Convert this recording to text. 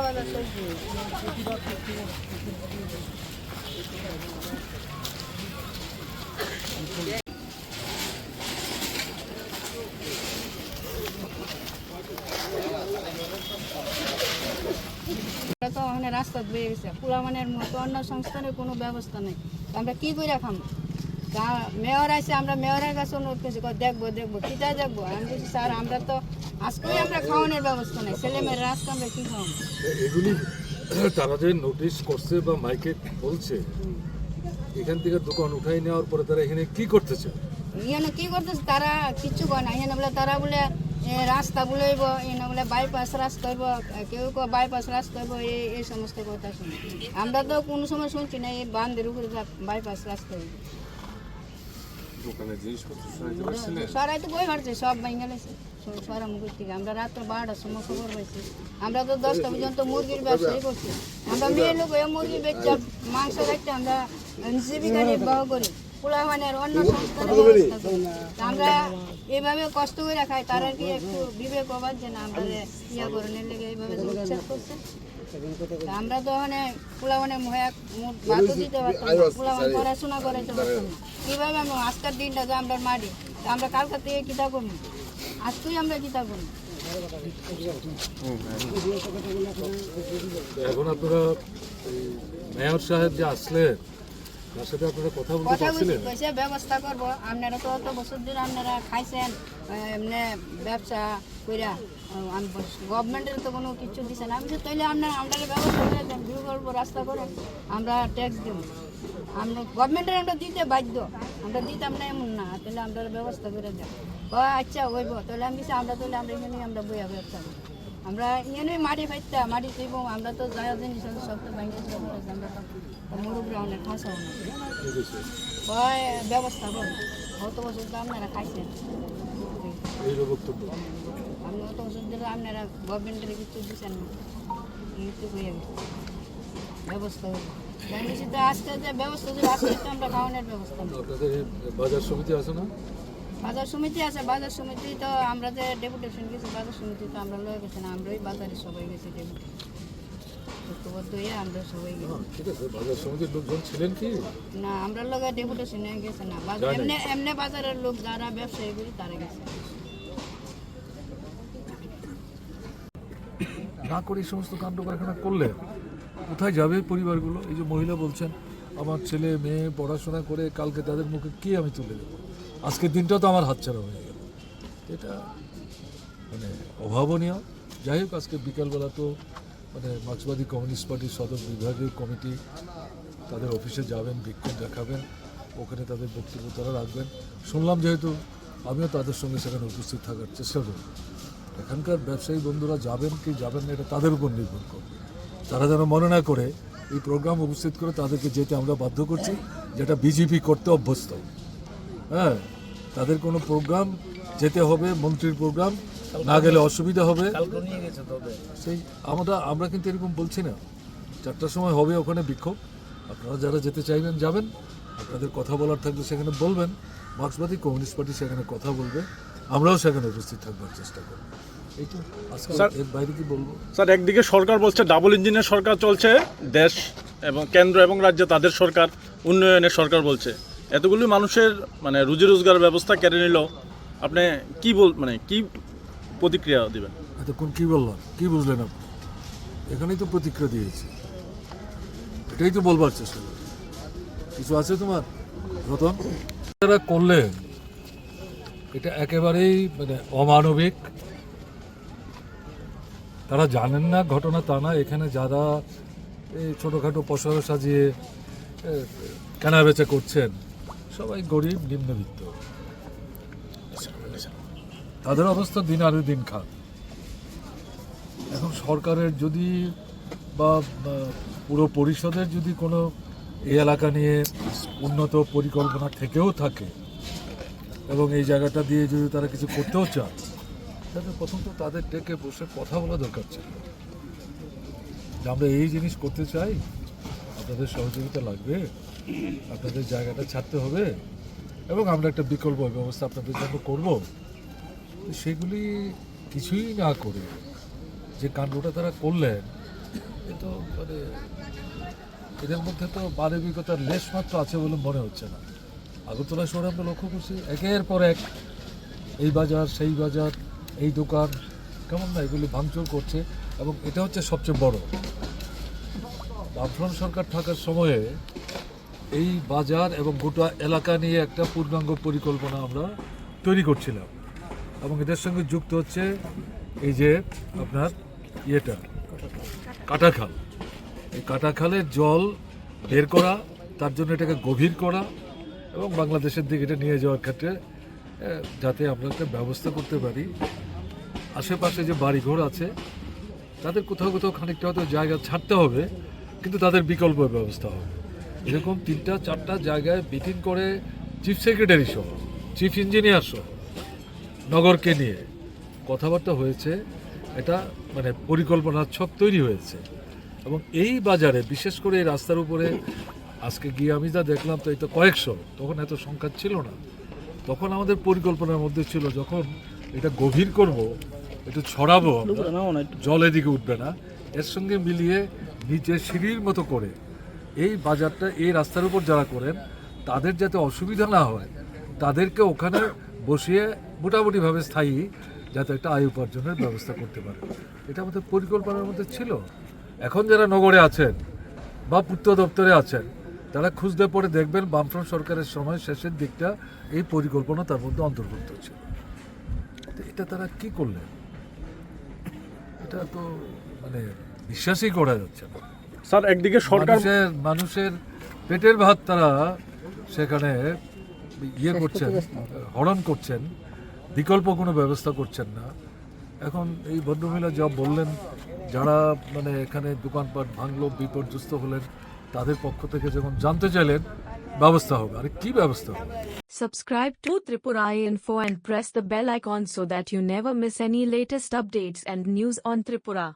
আমরা তো ওখানে রাস্তা বেয়ে গেছে। পোলামানের মতো অন্য সংস্থানের কোনো ব্যবস্থা নেই। আমরা কি করে খামো? গা- মেয়র আছে আমরা মেয়রের কাছে অনুরোধ করছি দেখব দেখব কিটা দেখব? আমি বলছি স্যার আমরা তো আজকেই আমরা খাওয়ানোর ব্যবস্থা নেই। ছেলে মেয়ের রাস্তা আমরা কি খাওয়াবো? এগুলি তারা যে নোটিশ করছে বা মাইকে বলছে এখান থেকে দোকান উঠাই নেওয়ার পরে তারা এখানে কি করতেছে? এখানে কি করতেছে? তারা কিচ্ছু করে না। এখানে বলে তারা বলে রাস্তা বুলাইব বলে বাইপাস রাস্তা হইব কেউ কেউ বাইপাস রাস্তা হইব এই এই সমস্ত কথা শুনি। আমরা তো কোনো সময় শুনছি না এই বান্ধের উপরে বাইপাস রাস্তা হইব। সরাই তো বই হারছে সব ভেঙে গেছে। সরা থেকে। আমরা রাত্র বারোটার সময় খবর পাইছি। আমরা তো দশটা পর্যন্ত মুরগির ব্যবসাই করছি। আমরা মেয়ে লোক মুরগি বেচে মাংস রাখতে আমরা জীবিকা নির্বাহ করি। পোলা মানে অন্য সংস্থানের আমরা এইভাবে কষ্ট করে খাই তারা কি একটু বিবেক অবাধ যে না, আমরা ইয়া করে নিলে এইভাবে যে উচ্ছেদ করছে? আমরা তো মানে পোলা মানে ভাতও দিতে পারতাম না পোলা মানে পড়াশোনা করাইতে পারতাম কীভাবে আমরা আজকের দিনটা যে আমরা মারি আমরা কালকা থেকে কিতা করব? আজকেই আমরা কিতা করব? এখন আপনারা মেয়র সাহেব যে আসলেন তার সাথে আপনারা কথা বলতে কথা বলছি পারছিলেন কইছে ব্যবস্থা করব। আপনারা তো অত বছর ধরে আপনারা খাইছেন এমনি ব্যবসা কইরা গভর্নমেন্টের তো কোনো কিছু দিছে না। আমি বলছি, তাইলে আপনারা আমরা ব্যবস্থা করে দেন বিকল্প রাস্তা করেন আমরা ট্যাক্স দিব। আমরা গভর্নমেন্টের আমরা দিতে বাধ্য আমরা দিতাম না এমন না তাহলে আমরা ব্যবস্থা করে দেন। ও আচ্ছা হইব তাহলে আমি আমরা তাহলে আমরা এখানে আমরা বইয়া ব্যবসা করি আমরা এখানে মাটি ফাইতা মাটি দিব আমরা তো যা জিনিস আছে সব তো ব্যাংকে আমরা তো মুরুব্রা অনেক ঠাসা অনেক ঠিক ব্যবস্থা করুন অত বছর তো আপনারা খাইছেন। হলো আপনি অত বছর ধরে আপনারা গভর্নমেন্টের কিছু দিচ্ছেন না। মৃত্যু হয়ে গেছে। ব্যবস্থা আজকে যে ব্যবস্থা ছিল আজকে আমরা খাওয়ানোর ব্যবস্থা আপনাদের বাজার সমিতি আছে না? বাজার সমিতি আছে বাজার সমিতি তো আমরা যে ডেপুটেশন গেছি বাজার সমিতি তো আমরা লয়ে গেছি না আমরা ওই বাজারে সবাই গেছি ডেপুটেশন ঐক্যবদ্ধ হয়ে আমরা সবাই গেছি। না আমরা লগে ডেপুটেশন গেছে না এমনি এমনি বাজারের লোক যারা ব্যবসায়ী করি তারা গেছে। না করে এই সমস্ত কাণ্ড কারখানা করলে কোথায় যাবে পরিবারগুলো? এই যে মহিলা বলছেন আমার ছেলে মেয়ে পড়াশোনা করে কালকে তাদের মুখে কি আমি তুলে দেবো? আজকের দিনটা তো আমার হাতছাড়া হয়ে গেল। এটা মানে অভাবনীয়। যাই হোক, আজকে বিকালবেলা তো মানে মার্ক্সবাদী কমিউনিস্ট পার্টির সদর বিভাগীয় কমিটি তাদের অফিসে যাবেন, বিক্ষোভ দেখাবেন, ওখানে তাদের বক্তব্য তারা রাখবেন। শুনলাম যেহেতু আমিও তাদের সঙ্গে সেখানে উপস্থিত থাকার চেষ্টা করব। এখানকার ব্যবসায়ী বন্ধুরা যাবেন কি যাবেন না, এটা তাদের উপর নির্ভর করবে। তারা যেন মনে না করে, এই প্রোগ্রাম উপস্থিত করে তাদেরকে যেতে আমরা বাধ্য করছি, যেটা বিজেপি করতে অভ্যস্ত। হ্যাঁ তাদের কোনো প্রোগ্রাম যেতে হবে মন্ত্রীর প্রোগ্রাম না গেলে অসুবিধা হবে। সেই আমরা আমরা কিন্তু এরকম বলছি না। চারটার সময় হবে ওখানে বিক্ষোভ। আপনারা যারা যেতে চাইবেন যাবেন। আপনাদের কথা বলার থাকলে সেখানে বলবেন। মার্ক্সবাদী কমিউনিস্ট পার্টি সেখানে কথা বলবে। আমরাও সেখানে উপস্থিত থাকবার চেষ্টা করব। এই স্যার- এর বাইরে কি বলব? স্যার একদিকে সরকার বলছে ডাবল ইঞ্জিনের সরকার চলছে দেশ এবং কেন্দ্র এবং রাজ্য তাদের সরকার উন্নয়নের সরকার বলছে। এতগুলি মানুষের মানে রুজি রোজগার ব্যবস্থা কেড়ে নিল। আপনি কি বল মানে কি প্রতিক্রিয়া দিবেন? এতক্ষণ কি বললাম কি বুঝলেন আপনি? এখানেই তো প্রতিক্রিয়া দিয়েছি। এটাই তো বলবার চেষ্টা করি কিছু আছে তোমার? রতন? যারা করলেন এটা একেবারেই মানে অমানবিক। তারা জানেন না ঘটনা তা না এখানে যারা এই ছোটোখাটো পশরা সাজিয়ে এ, কেনা বেচা করছেন সবাই গরিব, নিম্নবিত্ত। তাদের অবস্থা দিন আরও দিন খারাপ। এখন সরকারের যদি বা পুরো পরিষদের যদি কোনো এই এলাকা নিয়ে উন্নত পরিকল্পনা থেকেও থাকে এবং এই জায়গাটা দিয়ে যদি তারা কিছু করতেও চায়, তাহলে প্রথম তো তাদের ডেকে বসে কথা বলা দরকার ছিল। যে আমরা এই জিনিস করতে চাই, আপনাদের সহযোগিতা লাগবে? আপনাদের জায়গাটা ছাড়তে হবে এবং আমরা একটা বিকল্প ব্যবস্থা আপনাদের জন্য করব। সেগুলি কিছুই না করে যে কাণ্ডটা তারা করলেন, এ তো মানে এদের মধ্যে তো মানবিকতার লেশ মাত্র আছে বলে মনে হচ্ছে না। আগরতলা শহরে আমরা লক্ষ্য করছি একের পর এক এই বাজার, সেই বাজার, এই দোকান, কেমন না এগুলি ভাঙচুর করছে এবং এটা হচ্ছে সবচেয়ে বড়। বামফ্রন্ট সরকার থাকার সময়ে এই বাজার এবং গোটা এলাকা নিয়ে একটা পূর্ণাঙ্গ পরিকল্পনা আমরা তৈরি করছিলাম। এবং এদের সঙ্গে যুক্ত হচ্ছে এই যে আপনার ইয়েটা কাটাখাল এই কাটাখালের জল বের করা, তার জন্য এটাকে গভীর করা এবং বাংলাদেশের দিকে এটা নিয়ে যাওয়ার ক্ষেত্রে যাতে আমরা একটা ব্যবস্থা করতে পারি। আশেপাশে যে বাড়িঘর আছে, তাদের কোথাও কোথাও খানিকটা হয়তো জায়গা ছাড়তে হবে, কিন্তু তাদের বিকল্প ব্যবস্থা হবে। এরকম তিনটা চারটা জায়গায় মিটিং করে চিফ সেক্রেটারি সহ চিফ ইঞ্জিনিয়ার সহ নগরকে নিয়ে কথাবার্তা হয়েছে এটা মানে পরিকল্পনার ছক তৈরি হয়েছে। এবং এই বাজারে বিশেষ করে এই রাস্তার উপরে আজকে গিয়ে আমি যা দেখলাম তো এই তো কয়েকশো তখন এত সংখ্যা ছিল না। তখন আমাদের পরিকল্পনার মধ্যে ছিল যখন এটা গভীর করব একটু ছড়াবো জল এদিকে উঠবে না এর সঙ্গে মিলিয়ে নিচে সিঁড়ির মতো করে এই বাজারটা, এই রাস্তার উপর যারা করেন, তাদের যাতে অসুবিধা না হয়, তাদেরকে ওখানে বসিয়ে মোটামুটিভাবে স্থায়ী যাতে একটা আয় উপার্জনের ব্যবস্থা করতে পারে। এটা আমাদের পরিকল্পনার মধ্যে ছিল। এখন যারা নগরে আছেন বা পূর্ত দপ্তরে আছেন, তারা খুঁজতে পরে দেখবেন বামফ্রন্ট সরকারের সময় শেষের দিকটা এই পরিকল্পনা তার মধ্যে অন্তর্ভুক্ত ছিল। এটা তারা কি করলেন? এটা তো মানে বিশ্বাসই করা যাচ্ছে না। স্যার একদিকে সরকার মানুষের পেটের ভাত তারা সেখানে ইয়ে করছেন হরণ করছেন বিকল্প কোনো ব্যবস্থা করছেন না। এখন এই ভদ্রমহিলা যা বললেন যারা মানে এখানে দোকানপাট ভাঙলো বিপর্যস্ত হলেন তাদের পক্ষ থেকে যখন জানতে চাইলেন ব্যবস্থা হবে। আরে কি ব্যবস্থা হবে? Subscribe to Tripura Info and press the bell icon so that you never miss any latest updates and news on Tripura.